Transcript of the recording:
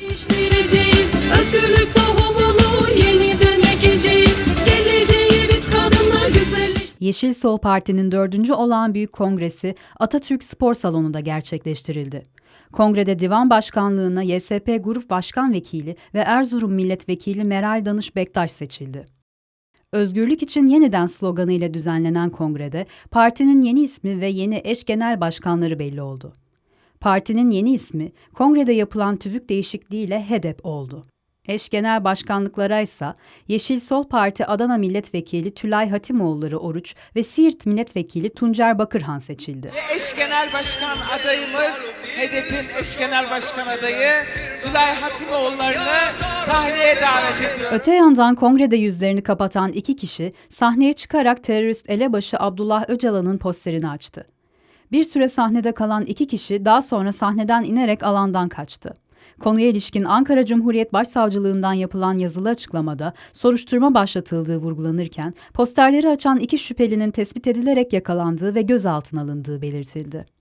Değiştireceğiz özgürlük tohumunu yeniden ekeceğiz. Geleceği biz kadınlar güzelleştireceğiz. Yeşil Sol Parti'nin dördüncü olağan büyük kongresi Atatürk Spor Salonu'nda gerçekleştirildi. Kongrede divan başkanlığına YSP Grup Başkan Vekili ve Erzurum Milletvekili Meral Danış Bektaş seçildi. Özgürlük için yeniden sloganıyla düzenlenen kongrede partinin yeni ismi ve yeni eş genel başkanları belli oldu. Partinin yeni ismi kongrede yapılan tüzük değişikliğiyle HEDEP oldu. Eş genel başkanlıklara ise Yeşil Sol Parti Adana Milletvekili Tülay Hatimoğulları Oruç ve Siirt Milletvekili Tuncer Bakırhan seçildi. Eş genel başkan adayımız, HDP'nin eş genel başkan adayı Tülay Hatimoğulları'nı sahneye davet ediyorum. Öte yandan kongrede yüzlerini kapatan iki kişi sahneye çıkarak terörist elebaşı Abdullah Öcalan'ın posterini açtı. Bir süre sahnede kalan iki kişi daha sonra sahneden inerek alandan kaçtı. Konuya ilişkin Ankara Cumhuriyet Başsavcılığından yapılan yazılı açıklamada soruşturma başlatıldığı vurgulanırken posterleri açan iki şüphelinin tespit edilerek yakalandığı ve gözaltına alındığı belirtildi.